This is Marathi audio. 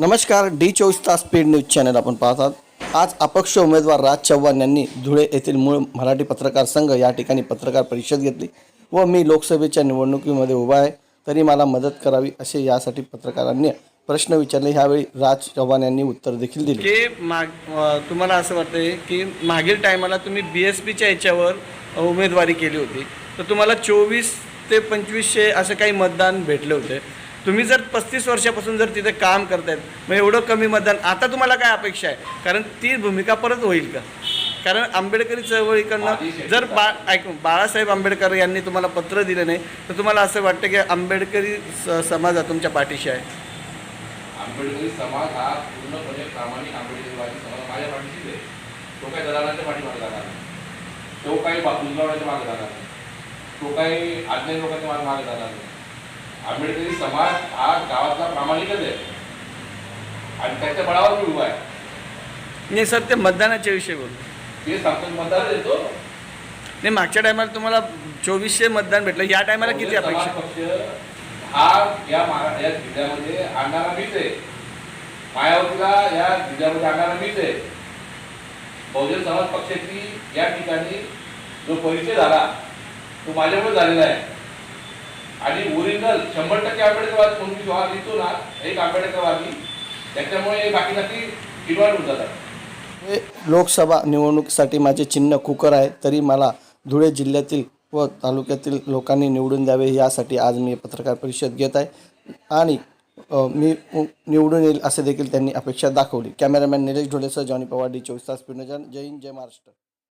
नमस्कार डी चोवीस तास स्पीड न्यूज चॅनल आपण पाहतात. आज अपक्ष उमेदवार राज चव्हाण यांनी धुळे येथील मूळ मराठी पत्रकार संघ या ठिकाणी पत्रकार परिषद घेतली व मी लोकसभेच्या निवडणुकीमध्ये उभा आहे तरी मला मदत करावी असे यासाठी पत्रकारांनी प्रश्न विचारले. ह्यावेळी राज चव्हाण यांनी उत्तर देखील दिले. की माग तुम्हाला असं वाटतं की मागील टायमाला तुम्ही बी एस पीच्या याच्यावर उमेदवारी केली होती. तर तुम्हाला चोवीस ते पंचवीसशे असं काही मतदान भेटले होते. तुम्ही जर पस्तीस वर्षापासून जर तिथे काम करतायत मग एवढं कमी मतदान आता तुम्हाला काय अपेक्षा आहे? कारण ती भूमिका परत होईल का? कारण आंबेडकरी चळवळीकडनं जर बा ऐकून बाळासाहेब आंबेडकर यांनी तुम्हाला पत्र दिलं नाही तर तुम्हाला असं वाटतं की आंबेडकरी समाज हा तुमच्या पाठीशी आहे? आंबेडकरी समाज हा पूर्णपणे प्रामाणिक आंबेडकरवादी समाज माझ्या पाठीशीच आहे. तो काही दलालांच्या पाठीमागे जाणार नाही. तो काही बाजूलावाच्या मागे जाणार नाही. तो काही अज्ञानी लोकांच्या मागे मागे जाणार नाही. आंबेडकरी समाज हा गावातला प्रामाणिकच आहे. आणि त्याच्या बळावर मी उभा आहे. नाही सर ते मतदानाच्या विषयी बोलू ते सांगतो मतदार देतो नाही मागच्या टायमाला तुम्हाला चोवीसशे मतदान भेटलं. या टायमाला किती बहुजन अपेक्षा? पक्ष हा या या जिल्ह्यामध्ये आणणारा मीच आहे. मायावतीला या जिल्ह्यामध्ये आणणारा मीच आहे. बहुजन समाज पक्षाची या ठिकाणी जो परिचय झाला तो माझ्यामुळे झालेला आहे. आणि ओरिजिनल शंभर टक्के आंबेडकरवाद म्हणून मी जेव्हा लिहितो ना एक आंबेडकरवादी त्याच्यामुळे बाकी नक्की इन्व्हॉल्व होऊन जातात. लोकसभा निवडणुकीसाठी माझे चिन्ह कुकर आहे तरी मला धुळे जिल्ह्यातील व तालुक्यातील लोकांनी निवडून द्यावे यासाठी आज मी पत्रकार परिषद घेत आहे. आणि मी निवडून येईल असे देखील त्यांनी अपेक्षा दाखवली. कॅमेरामॅन निलेश ढोलेसह जॉनी पवार डी चोवीस तास पिंडजन जय हिंद जय महाराष्ट्र.